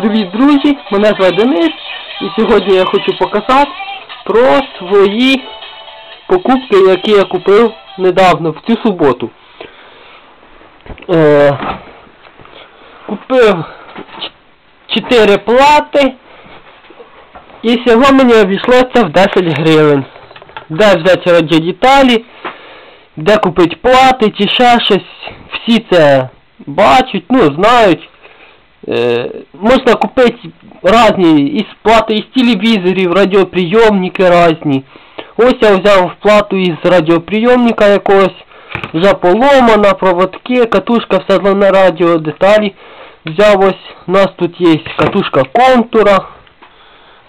Привіт, друзі! Мене звати Денис і сьогодні я хочу показати про свої покупки, які я купив недавно, в цю суботу. Е, купив 4 плати і всього мені обійшлося в 10 гривень. Де взяти радіодеталі, де купити плати чи ще щось. Всі це бачать, ну знають. Е, можна купити різні із плати із телевізорів, радіоприйомники різні. Ось я взяв плату із радіоприйомника якогось, вже поломана, проводки, катушка все на радіо, деталі. Взяв ось, у нас тут є катушка контура.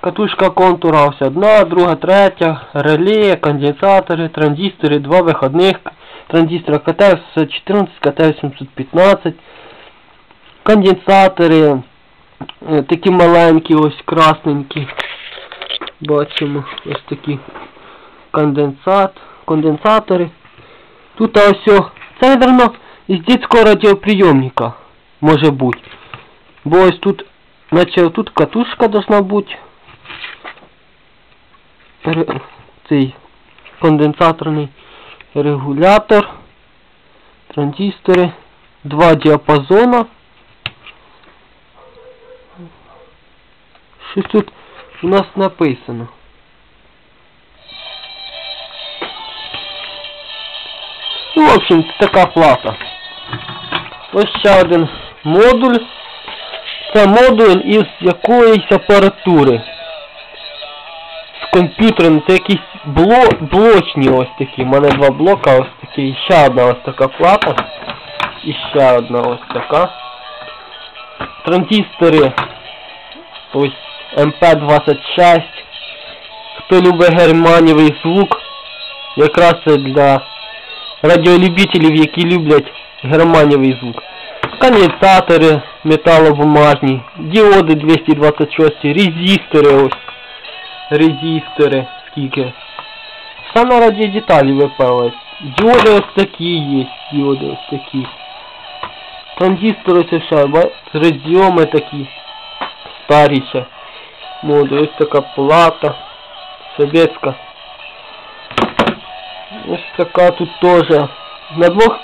Катушка контура ось одна, друга, третя, реле, конденсатори, транзистори, два виходних транзистора КТ-714, КТ-715 конденсатори, е, такі маленькі, ось красненькі. Бачимо ось такі конденсат, конденсатори. Тут ось о, це, наверное, із дитячого радіоприйомника може бути. Бо ось тут, наче тут катушка должна бути. Цей конденсаторний регулятор, транзистори, два діапазона. Щось тут у нас написано. Ну, в общем, така плата. Ось ще один модуль. Це модуль із якоїсь апаратури. З комп'ютером. Це якісь бло... блочні ось такі. У мене два блока, ось такі. І ще одна ось така плата. І ще одна ось така. Транзистори. Ось МП-26. Хто любить германівий звук, якраз це для радіолюбителів, які люблять германівий звук. Конденсатори металобумажні, діоди 226, резистори ось. Резистори, скільки. Саме радіодеталі випалось. Діоди ось такі є, діоди ось такі. Транзистори це все, розйоми такі. Старі моду. Ось така плата. Советська. Ось така тут теж. На двох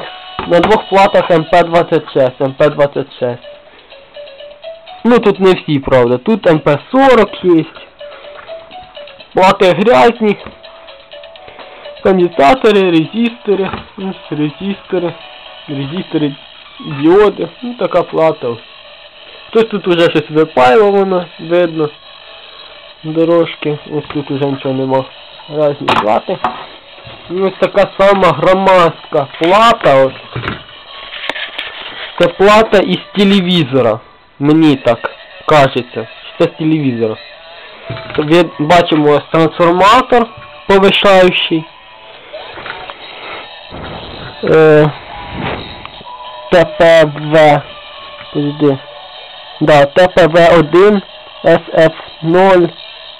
на двох платах МП-26. МП-26. Ну тут не всі, правда. Тут МП-40 є. Плати грязні. Конденсатори, резистори. Ось резистори. Резистори, діоди. Ну така плата. Хтось тут уже щось випайловано, видно дорожки. Ось тут уже нічого нема. Разні плати. Ось така сама громадська плата. ось. Це плата із телевізора. Мені так кажеться. Це з телевізора. Бачимо ось трансформатор повишаючий. Е, ТПВ. Подожди. Да, ТПВ1 SF0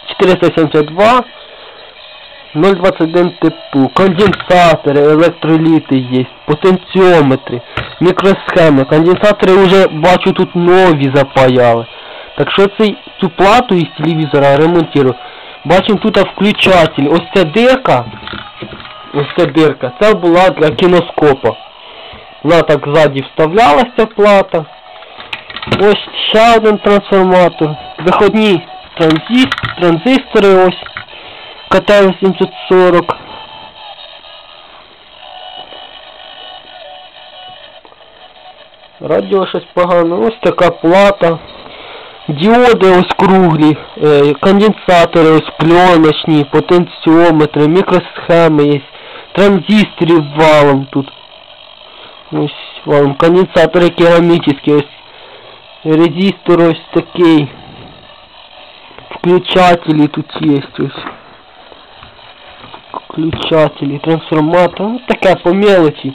472 021 типу, конденсатори, електроліти є, потенціометри, мікросхеми. Конденсатори вже бачу тут нові запаяли. Так що цей, плату із телевізора ремонтую. Бачимо тут включатель. Ось ця дирка. Ось ця дирка. Це була для кіноскопа. Вона так ззаді вставлялася плата. Ось ще один трансформатор. Виходні транзист, транзистори ось. КТ-840. Радіо щось погано. Ось така плата. Діоди ось круглі, е, конденсатори ось пленочні, потенціометри, мікросхеми є, транзисторів валом тут. Ось валом, конденсатори керамічні, ось резистор ось такий. Включатели тут есть ось. Включатели, трансформатор. Ну така по мелочи.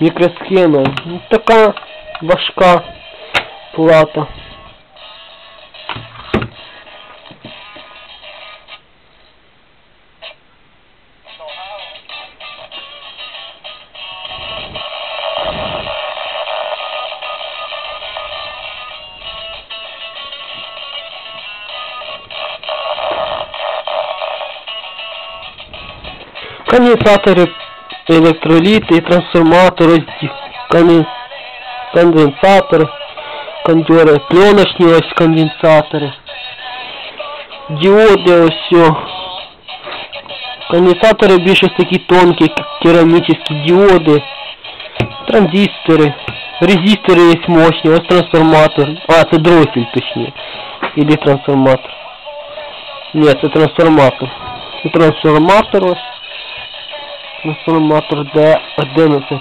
Мікросхема. Ну така важка плата. Конденсатори, електроліти, трансформатори, конден- конденсатори, кондьори, пленочні ось конденсатори, діоди ось все. Конденсатори більше такі тонкі, керамічні діоди, транзистори, резистори є мощні, ось трансформатор. А, це дроссель точніше. Или трансформатор. Ні, це трансформатор. Це трансформатор ось. Трансформатор D11.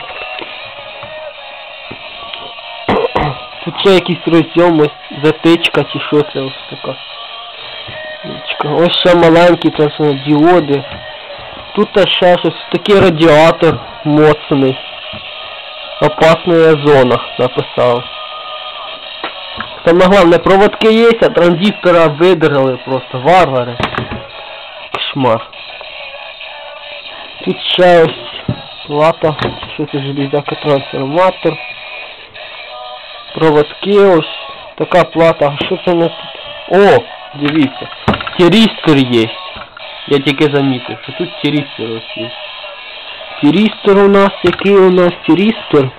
Тут ще якийсь розйом, ось затичка чи що це ось ще маленькі трансформатор, діоди. Тут ще щось, такий радіатор моцний. Опасная зона, написав. Саме головне, проводки є, а транзистора видрали просто, варвари. Кошмар. Тут ще ось плата, що це железяка трансформатор. Проводки ось. Така плата. Що це нас тут? О, дивіться. Тірістор є. Я тільки замітив, що тут тірістор ось є. Тірістор у нас, який у нас тірістор?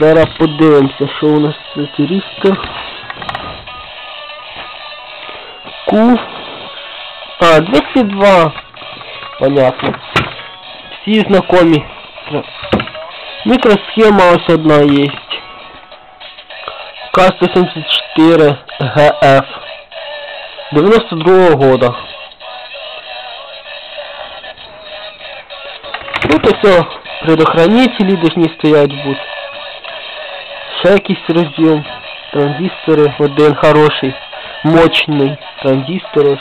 Зараз подивимося, що у нас за тірістор. Q. А, 202. Понятно. Всі знакомі. Микросхема ось одна є. К-174 ГФ. 92 года. Тут ось предохранители должны стоять будут. Ще якийсь роз'єм. Транзистори, один хороший, мощний транзистор ось.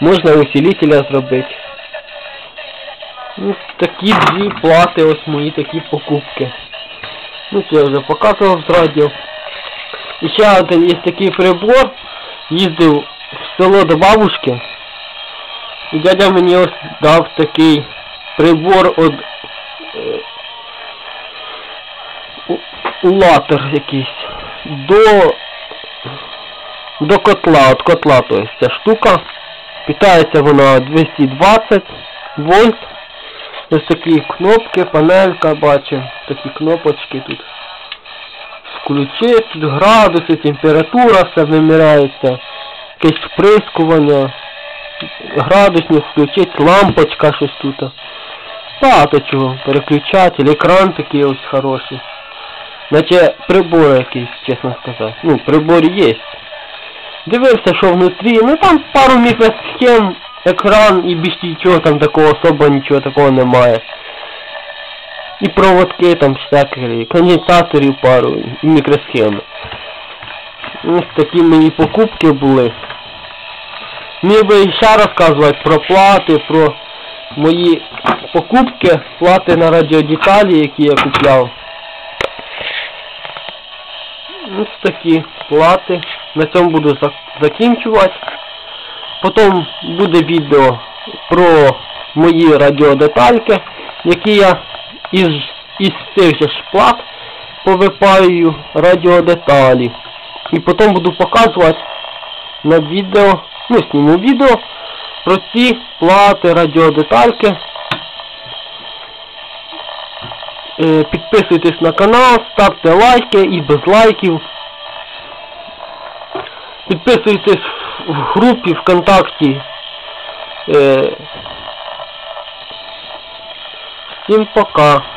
Можна усилителя зробити. Ну, такі дві плати, ось мої такі покупки. Ну це я вже показував з радіо. І ще один є такий прибор. Їздив в село до бабушки. І дядя мені ось дав такий прибор от е, якийсь. До до котла, от котла, то есть ця штука. Питається вона 220 вольт. Ось такі кнопки, панелька, бачу, такі кнопочки тут. Включи, тут градуси, температура, все виміряється. Якесь вприскування. Градусник включить, лампочка щось тут. Багато чого. Переключатель, екран такий ось хороший. Наче прибор якийсь, чесно сказати. Ну, прибор є. Дивився, що внутрі. Ну там пару мікросхем, екран і більш нічого там такого особо нічого такого немає. І проводки там всякі, конденсаторів пару, і мікросхеми. Ось такі мої покупки були. Міг би ще розказувати про плати, про мої покупки, плати на радіодеталі, які я купляв. Ось такі плати. На цьому буду зак- закінчувати. Потім буде відео про мої радіодетальки, які я із, із цих же ж плат повипаю радіодеталі. І потім буду показувати на відео, ну зніму відео про ці плати радіодетальки. Е, Підписуйтесь на канал, ставте лайки і без лайків. Підписуйтесь в групі ВКонтакті. Е, Всім пока.